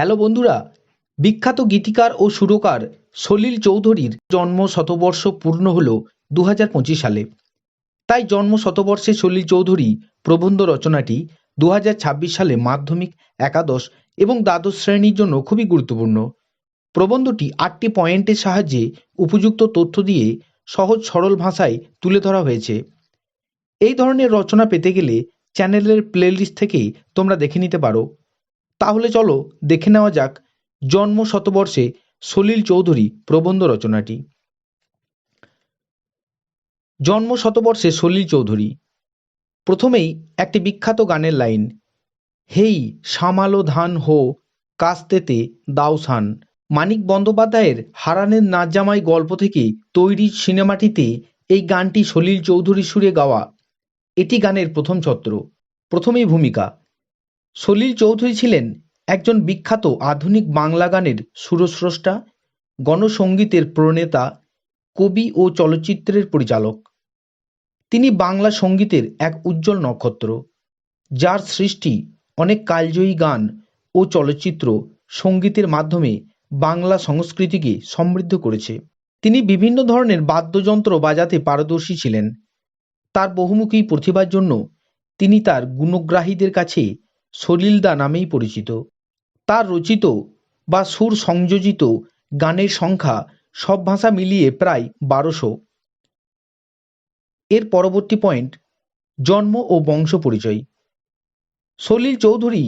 Hello বন্ধুরা, বিখ্যাত গীতিকার ও সুরকার সলিল চৌধুরীর জন্ম শতবর্ষ পূর্ণ হল দু হাজার পঁচিশ সালে। তাই জন্ম শতবর্ষে সলিল চৌধুরী প্রবন্ধ রচনাটি দু হাজার ছাব্বিশ সালে মাধ্যমিক, একাদশ এবং দ্বাদশ শ্রেণির জন্য খুবই গুরুত্বপূর্ণ। প্রবন্ধটি আটটি পয়েন্টের সাহায্যে উপযুক্ত তথ্য দিয়ে সহজ সরল ভাষায় তুলে ধরা হয়েছে। এই ধরনের রচনা পেতে গেলে চ্যানেলের প্লেলিস্ট থেকে তোমরা দেখে নিতে পারো। তাহলে চলো দেখে নেওয়া যাক জন্ম শতবর্ষে সলিল চৌধুরী প্রবন্ধ রচনাটি। জন্ম শতবর্ষে সলিল চৌধুরী। প্রথমেই একটি বিখ্যাত গানের লাইন, হেই সামালো ধান হো কাস্তেতে দাওসান মানিক বন্দ্যোপাধ্যায়ের হারানের নাজামাই গল্প থেকে তৈরি সিনেমাটিতে এই গানটি সলিল চৌধুরী সুরে গাওয়া। এটি গানের প্রথম ছত্র, প্রথমেই ভূমিকা। সলিল চৌধুরী ছিলেন একজন বিখ্যাত আধুনিক বাংলা গানের সুরস্রষ্টা, গণসঙ্গীতের প্রণেতা, কবি ও চলচ্চিত্রের পরিচালক। তিনি বাংলা সঙ্গীতের এক উজ্জ্বল নক্ষত্র, যার সৃষ্টি অনেক কালজয়ী গান ও চলচ্চিত্র সঙ্গীতের মাধ্যমে বাংলা সংস্কৃতিকে সমৃদ্ধ করেছে। তিনি বিভিন্ন ধরনের বাদ্যযন্ত্র বাজাতে পারদর্শী ছিলেন। তার বহুমুখী প্রতিভার জন্য তিনি তার গুণগ্রাহীদের কাছে সলিলদা নামেই পরিচিত। তার রচিত বা সুর সংযোজিত গানের সংখ্যা সব ভাষা মিলিয়ে প্রায় বারোশো। এর পরবর্তী পয়েন্ট, জন্ম ও বংশ পরিচয়। সলিল চৌধুরী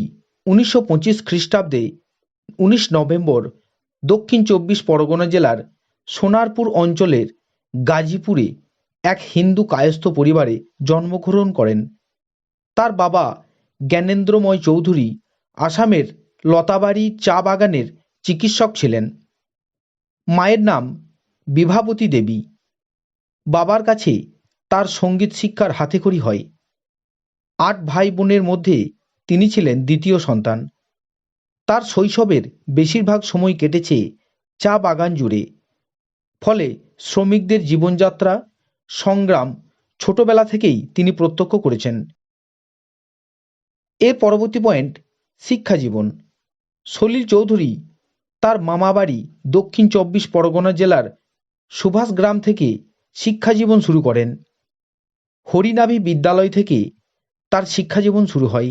উনিশশো পঁচিশ খ্রিস্টাব্দে উনিশ নভেম্বর দক্ষিণ চব্বিশ পরগনা জেলার সোনারপুর অঞ্চলের গাজীপুরে এক হিন্দু কায়স্থ পরিবারে জন্মগ্রহণ করেন। তার বাবা জ্ঞানেন্দ্রময় চৌধুরী আসামের লতাবাড়ি চা বাগানের চিকিৎসক ছিলেন। মায়ের নাম বিভাবতী দেবী। বাবার কাছে তার সংগীত শিক্ষার হাতেখড়ি হয়। আট ভাই বোনের মধ্যে তিনি ছিলেন দ্বিতীয় সন্তান। তার শৈশবের বেশিরভাগ সময় কেটেছে চা বাগান জুড়ে। ফলে শ্রমিকদের জীবনযাত্রা, সংগ্রাম ছোটবেলা থেকেই তিনি প্রত্যক্ষ করেছেন। এর পরবর্তী পয়েন্ট শিক্ষা জীবন। সলিল চৌধুরী, তার মামাবাড়ি দক্ষিণ চব্বিশ পরগনা জেলার সুভাষ গ্রাম থেকে শিক্ষা জীবন শুরু করেন। হরিনাভি বিদ্যালয় থেকে তার শিক্ষা জীবন শুরু হয়।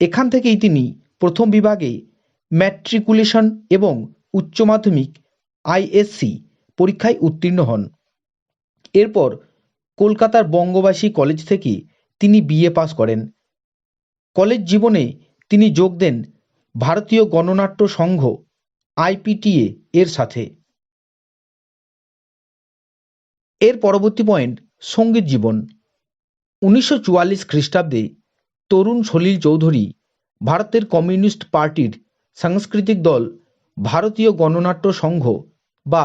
এখান থেকেই তিনি প্রথম বিভাগে ম্যাট্রিকুলেশন এবং উচ্চ মাধ্যমিক আইএসসি পরীক্ষায় উত্তীর্ণ হন। এরপর কলকাতার বঙ্গবাসী কলেজ থেকে তিনি বিএ পাস করেন। কলেজ জীবনে তিনি যোগ দেন ভারতীয় গণনাট্য সংঘ, আইপিটিএ এর সাথে। এর পরবর্তী পয়েন্ট, সংগীত জীবন। উনিশশো চুয়াল্লিশ খ্রিস্টাব্দে তরুণ সলিল চৌধুরী ভারতের কমিউনিস্ট পার্টির সাংস্কৃতিক দল ভারতীয় গণনাট্য সংঘ বা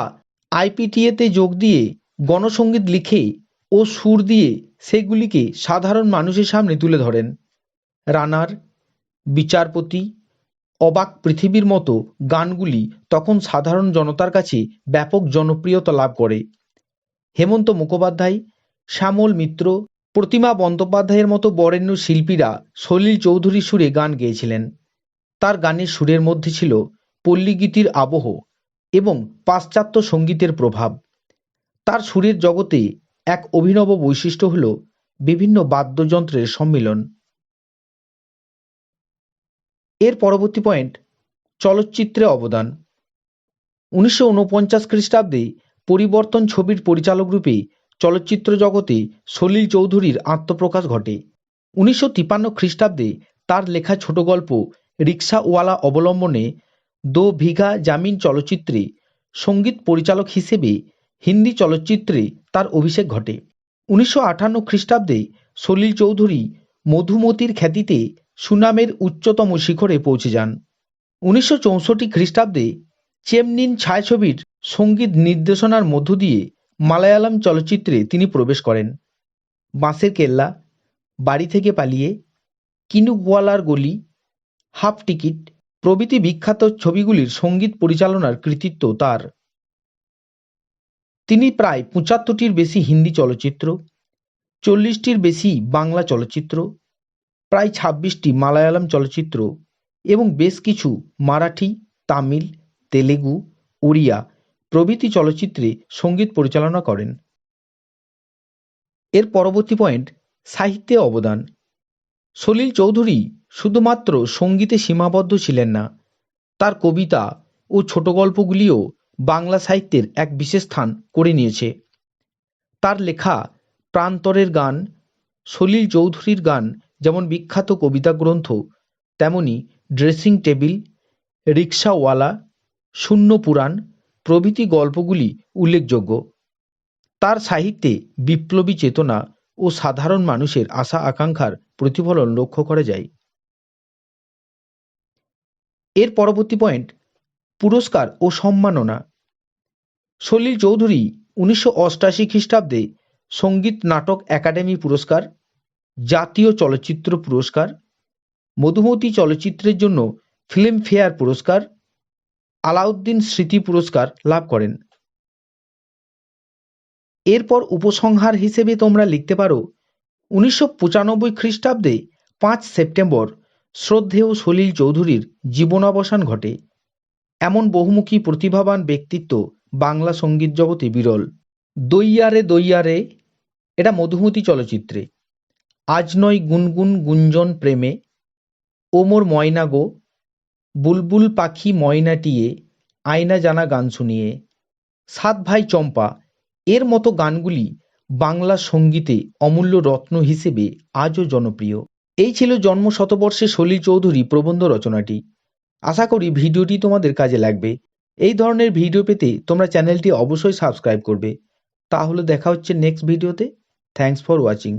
আইপিটিএতে যোগ দিয়ে গণসঙ্গীত লিখে ও সুর দিয়ে সেগুলিকে সাধারণ মানুষের সামনে তুলে ধরেন। রানার, বিচারপতি, অবাক পৃথিবীর মতো গানগুলি তখন সাধারণ জনতার কাছে ব্যাপক জনপ্রিয়তা লাভ করে। হেমন্ত মুখোপাধ্যায়, শ্যামল মিত্র, প্রতিমা বন্দ্যোপাধ্যায়ের মতো বরেণ্য শিল্পীরা সলিল চৌধুরী সুরে গান গেয়েছিলেন। তার গানের সুরের মধ্যে ছিল পল্লীগীতির আবহ এবং পাশ্চাত্য সঙ্গীতের প্রভাব। তার সুরের জগতে এক অভিনব বৈশিষ্ট্য হল বিভিন্ন বাদ্যযন্ত্রের সম্মিলন। এর পরবর্তী পয়েন্ট চলচ্চিত্রে অবদান। উনিশশো উনপঞ্চাশ খ্রিস্টাব্দে পরিবর্তন ছবির পরিচালক রূপে চলচ্চিত্র জগতে সলিল চৌধুরীর আত্মপ্রকাশ ঘটে। উনিশশো তিপান্ন খ্রিস্টাব্দে তার লেখা ছোট গল্প, রিক্সাওয়ালা অবলম্বনে দো ভিঘা জামিন চলচ্চিত্রে সংগীত পরিচালক হিসেবে হিন্দি চলচ্চিত্রে তার অভিষেক ঘটে। উনিশশো আটান্ন খ্রিস্টাব্দে সলিল চৌধুরী মধুমতির খ্যাতিতে সুনামের উচ্চতম শিখরে পৌঁছে যান। উনিশশো চৌষট্টি খ্রিস্টাব্দে চেমনিন ছায়াছবির সংগীত নির্দেশনার মধ্য দিয়ে মালায়ালাম চলচ্চিত্রে তিনি প্রবেশ করেন। বাঁশের কেল্লা, বাড়ি থেকে পালিয়ে কিনুকওয়ালার গলি, হাফ টিকিট, প্রভৃতি বিখ্যাত ছবিগুলির সংগীত পরিচালনার কৃতিত্ব তার। তিনি প্রায় পঁচাত্তরটির বেশি হিন্দি চলচ্চিত্র, চল্লিশটির বেশি বাংলা চলচ্চিত্র প্রায় ছাব্বিশটি মালায়ালাম চলচ্চিত্র এবং বেশ কিছু মারাঠি, তামিল, তেলেগু, ওড়িয়া প্রভৃতি চলচ্চিত্রে সংগীত পরিচালনা করেন। এর পরবর্তী পয়েন্ট, সাহিত্যে অবদান। সলিল চৌধুরী শুধুমাত্র সঙ্গীতে সীমাবদ্ধ ছিলেন না, তার কবিতা ও ছোট গল্পগুলিও বাংলা সাহিত্যের এক বিশেষ স্থান করে নিয়েছে। তার লেখা প্রান্তরের গান, সলিল চৌধুরীর গান যেমন বিখ্যাত কবিতা গ্রন্থ, তেমনি ড্রেসিং টেবিল রিক্সাওয়ালা শূন্য পুরাণ, প্রভৃতি গল্পগুলি উল্লেখযোগ্য। তার সাহিত্যে বিপ্লবী চেতনা ও সাধারণ মানুষের আশা আকাঙ্ক্ষার প্রতিফলন লক্ষ্য করা যায়। এর পরবর্তী পয়েন্ট, পুরস্কার ও সম্মাননা। সলিল চৌধুরী উনিশশো অষ্টাশি খ্রিস্টাব্দে সংগীত নাটক একাডেমি পুরস্কার জাতীয় চলচ্চিত্র পুরস্কার, মধুমতি চলচ্চিত্রের জন্য ফিল্মফেয়ার পুরস্কার, আলাউদ্দিন স্মৃতি পুরস্কার লাভ করেন। এরপর উপসংহার হিসেবে তোমরা লিখতে পারো, উনিশশো পঁচানব্বই খ্রিস্টাব্দে পাঁচ সেপ্টেম্বর শ্রদ্ধেয় সলিল চৌধুরীর জীবনাবসান ঘটে। এমন বহুমুখী প্রতিভাবান ব্যক্তিত্ব বাংলা সংগীত জগতে বিরল। দইয়ারে দইয়ারে, এটা মধুমতি চলচ্চিত্রে। আজ নয় গুনগুন গুঞ্জন প্রেমে ওমর ময়না গো, বুলবুল পাখি ময়নাটিয়ে আয়না জানা গান শুনিয়ে। সাত ভাই চম্পা, এর মতো গানগুলি বাংলা সঙ্গীতে অমূল্য রত্ন হিসেবে আজও জনপ্রিয়। এই ছিল জন্ম শতবর্ষে সলিল চৌধুরী প্রবন্ধ রচনাটি। আশা করি ভিডিওটি তোমাদের কাজে লাগবে। এই ধরনের ভিডিও পেতে তোমরা চ্যানেলটি অবশ্যই সাবস্ক্রাইব করবে। তাহলে দেখা হচ্ছে নেক্সট ভিডিওতে থ্যাঙ্কস ফর ওয়াচিং